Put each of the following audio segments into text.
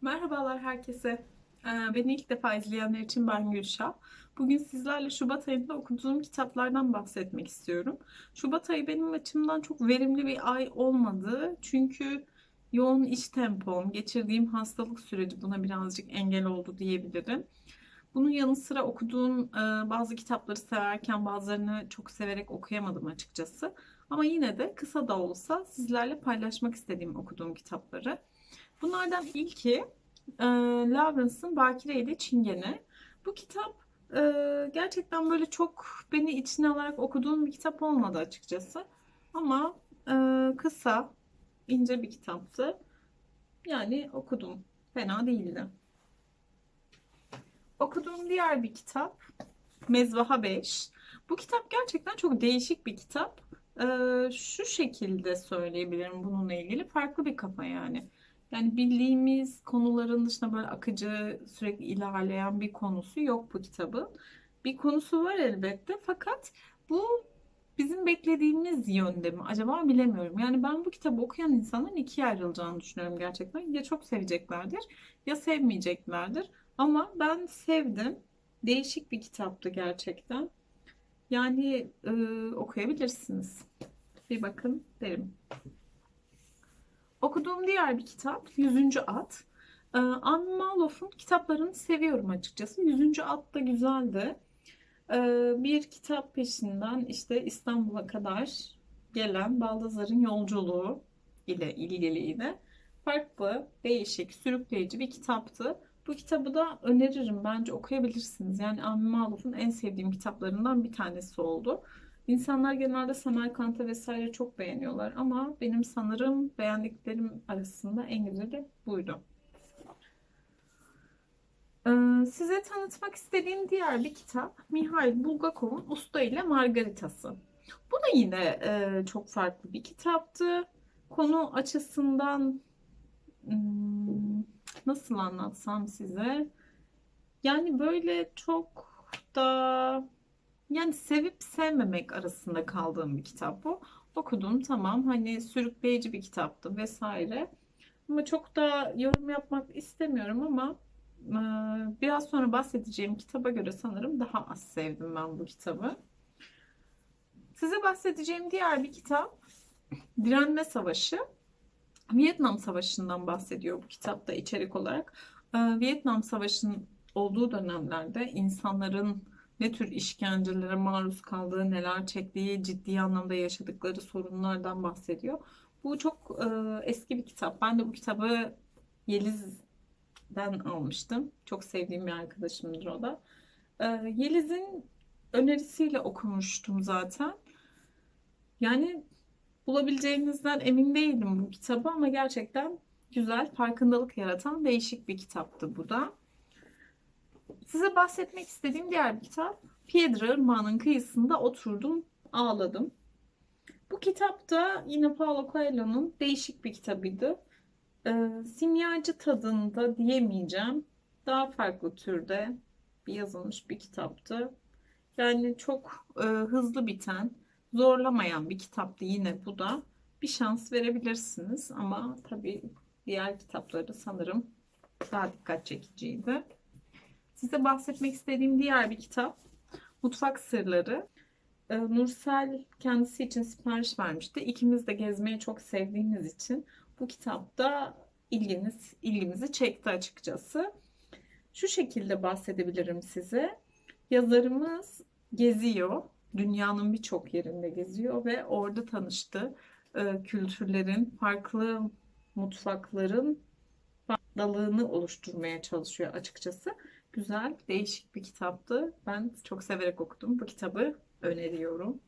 Merhabalar herkese. Ee, Beni ilk defa izleyenler için ben Gülşah. Bugün sizlerle Şubat ayında okuduğum kitaplardan bahsetmek istiyorum. Şubat ayı benim açımdan çok verimli bir ay olmadı. Çünkü yoğun iş tempom, geçirdiğim hastalık süreci buna birazcık engel oldu diyebilirim. Bunun yanı sıra okuduğum e, bazı kitapları severken bazılarını çok severek okuyamadım açıkçası. Ama yine de kısa da olsa sizlerle paylaşmak istediğim okuduğum kitapları. Bunlardan ilki e, Lawrence'ın Bakire ile Çingene. Bu kitap e, gerçekten böyle çok beni içine alarak okuduğum bir kitap olmadı açıkçası. Ama e, kısa, ince bir kitaptı. Yani okudum. Fena değildi. Okuduğum diğer bir kitap Mezvaha 5. Bu kitap gerçekten çok değişik bir kitap. Ee, şu şekilde söyleyebilirim bununla ilgili. Farklı bir kafa yani. Yani bildiğimiz konuların dışında böyle akıcı, sürekli ilerleyen bir konusu yok bu kitabın. Bir konusu var elbette fakat bu bizim beklediğimiz yönde mi acaba bilemiyorum. Yani ben bu kitabı okuyan insanların ikiye ayrılacağını düşünüyorum gerçekten. Ya çok seveceklerdir ya sevmeyeceklerdir. Ama ben sevdim. Değişik bir kitaptı gerçekten. Yani e, okuyabilirsiniz. Bir bakın derim. Okuduğum diğer bir kitap Yüzüncü At. Ee, Anne Malof'un kitaplarını seviyorum açıkçası. Yüzüncü At da güzeldi. Ee, bir kitap peşinden işte İstanbul'a kadar gelen Baldazar'ın yolculuğu ile ilgiliydi. Farklı, değişik, sürükleyici bir kitaptı. Bu kitabı da öneririm. Bence okuyabilirsiniz. Yani Anne Malof'un en sevdiğim kitaplarından bir tanesi oldu. İnsanlar genelde Samarkand'ı vesaire çok beğeniyorlar ama benim sanırım beğendiklerim arasında en güzeli buydu. Ee, size tanıtmak istediğim diğer bir kitap Mihail Bulgakov'un Usta ile Margaritası. Bu da yine e, çok farklı bir kitaptı. Konu açısından nasıl anlatsam size? Yani böyle çok da yani sevip sevmemek arasında kaldığım bir kitap bu. Okudum tamam hani sürükleyici bir kitaptı vesaire. Ama çok da yorum yapmak istemiyorum ama e, biraz sonra bahsedeceğim kitaba göre sanırım daha az sevdim ben bu kitabı. Size bahsedeceğim diğer bir kitap Direnme Savaşı. Vietnam Savaşı'ndan bahsediyor bu kitapta içerik olarak. E, Vietnam Savaşı'nın olduğu dönemlerde insanların ne tür işkencelere maruz kaldığı, neler çektiği, ciddi anlamda yaşadıkları sorunlardan bahsediyor. Bu çok e, eski bir kitap. Ben de bu kitabı Yeliz'den almıştım. Çok sevdiğim bir arkadaşımdır o da. E, Yeliz'in önerisiyle okumuştum zaten. Yani bulabileceğinizden emin değilim bu kitabı ama gerçekten güzel, farkındalık yaratan değişik bir kitaptı bu da. Size bahsetmek istediğim diğer bir kitap Piedra Irmağı'nın kıyısında oturdum, ağladım. Bu kitap da yine Paulo Coelho'nun değişik bir kitabıydı. Ee, simyacı tadında diyemeyeceğim. Daha farklı türde bir yazılmış bir kitaptı. Yani çok e, hızlı biten, zorlamayan bir kitaptı yine bu da. Bir şans verebilirsiniz ama tabii diğer kitapları sanırım daha dikkat çekiciydi. Size bahsetmek istediğim diğer bir kitap Mutfak Sırları. Ee, Nursel kendisi için sipariş vermişti. İkimiz de gezmeyi çok sevdiğimiz için bu kitapta ilginiz ilgimizi çekti açıkçası. Şu şekilde bahsedebilirim size. Yazarımız geziyor. Dünyanın birçok yerinde geziyor ve orada tanıştı. Ee, kültürlerin, farklı mutfakların dalığını oluşturmaya çalışıyor açıkçası güzel, değişik bir kitaptı. Ben çok severek okudum. Bu kitabı öneriyorum.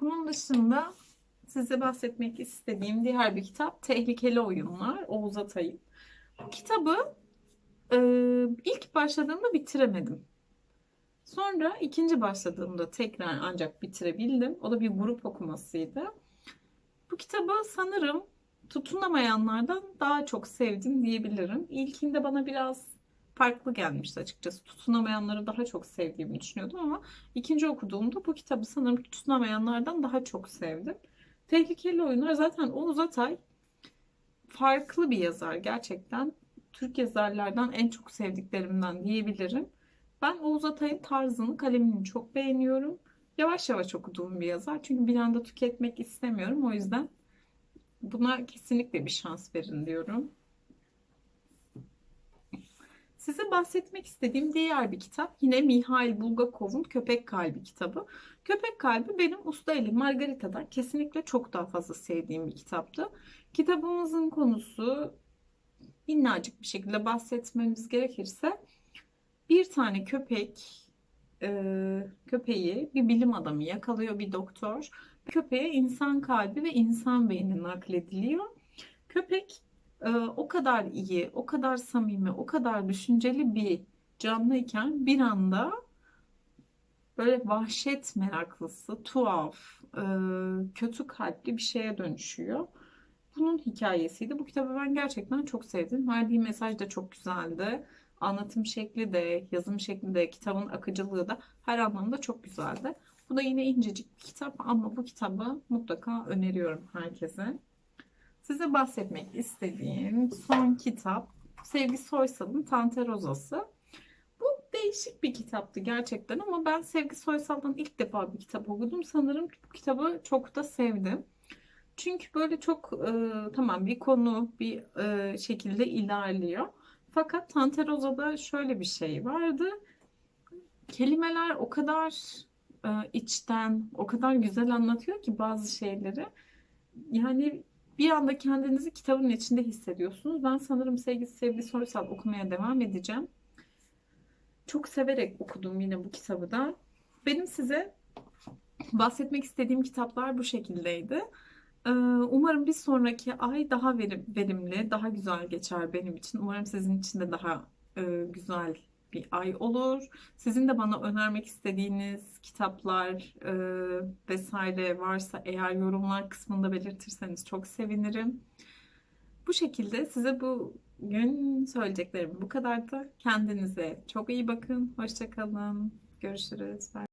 Bunun dışında size bahsetmek istediğim diğer bir kitap Tehlikeli Oyunlar Oğuz Atay'ın. Bu kitabı e, ilk başladığımda bitiremedim. Sonra ikinci başladığımda tekrar ancak bitirebildim. O da bir grup okumasıydı. Bu kitabı sanırım tutunamayanlardan daha çok sevdim diyebilirim. İlkinde bana biraz farklı gelmişti açıkçası. Tutunamayanları daha çok sevdiğimi düşünüyordum ama ikinci okuduğumda bu kitabı sanırım tutunamayanlardan daha çok sevdim. Tehlikeli oyunlar zaten Oğuz Atay farklı bir yazar gerçekten. Türk yazarlardan en çok sevdiklerimden diyebilirim. Ben Oğuz Atay'ın tarzını, kalemini çok beğeniyorum. Yavaş yavaş okuduğum bir yazar. Çünkü bir anda tüketmek istemiyorum. O yüzden buna kesinlikle bir şans verin diyorum. Size bahsetmek istediğim diğer bir kitap yine Mihail Bulgakov'un Köpek Kalbi kitabı. Köpek Kalbi benim Usta Eli Margarita'dan kesinlikle çok daha fazla sevdiğim bir kitaptı. Kitabımızın konusu minnacık bir şekilde bahsetmemiz gerekirse bir tane köpek e, köpeği bir bilim adamı yakalıyor bir doktor. Köpeğe insan kalbi ve insan beyni naklediliyor. Köpek e, o kadar iyi, o kadar samimi, o kadar düşünceli bir canlıyken bir anda böyle vahşet meraklısı, tuhaf, e, kötü kalpli bir şeye dönüşüyor. Bunun hikayesiydi. Bu kitabı ben gerçekten çok sevdim. Verdiği mesaj da çok güzeldi. Anlatım şekli de, yazım şekli de, kitabın akıcılığı da her anlamda çok güzeldi. Bu da yine incecik bir kitap ama bu kitabı mutlaka öneriyorum herkese. Size bahsetmek istediğim son kitap Sevgi Soysal'ın Tante Rozası. Bu değişik bir kitaptı gerçekten ama ben Sevgi Soysal'dan ilk defa bir kitap okudum. Sanırım bu kitabı çok da sevdim. Çünkü böyle çok e, tamam bir konu bir e, şekilde ilerliyor. Fakat Tante Roza'da şöyle bir şey vardı. Kelimeler o kadar e, içten, o kadar güzel anlatıyor ki bazı şeyleri. Yani bir anda kendinizi kitabın içinde hissediyorsunuz. Ben sanırım Sevgi Sevgi Soysal okumaya devam edeceğim. Çok severek okudum yine bu kitabı da. Benim size bahsetmek istediğim kitaplar bu şekildeydi. Umarım bir sonraki ay daha verim, verimli, daha güzel geçer benim için. Umarım sizin için de daha güzel bir ay olur. Sizin de bana önermek istediğiniz kitaplar vesaire varsa eğer yorumlar kısmında belirtirseniz çok sevinirim. Bu şekilde size bugün söyleyeceklerim bu kadardı. Kendinize çok iyi bakın. Hoşça kalın. Görüşürüz. Bye.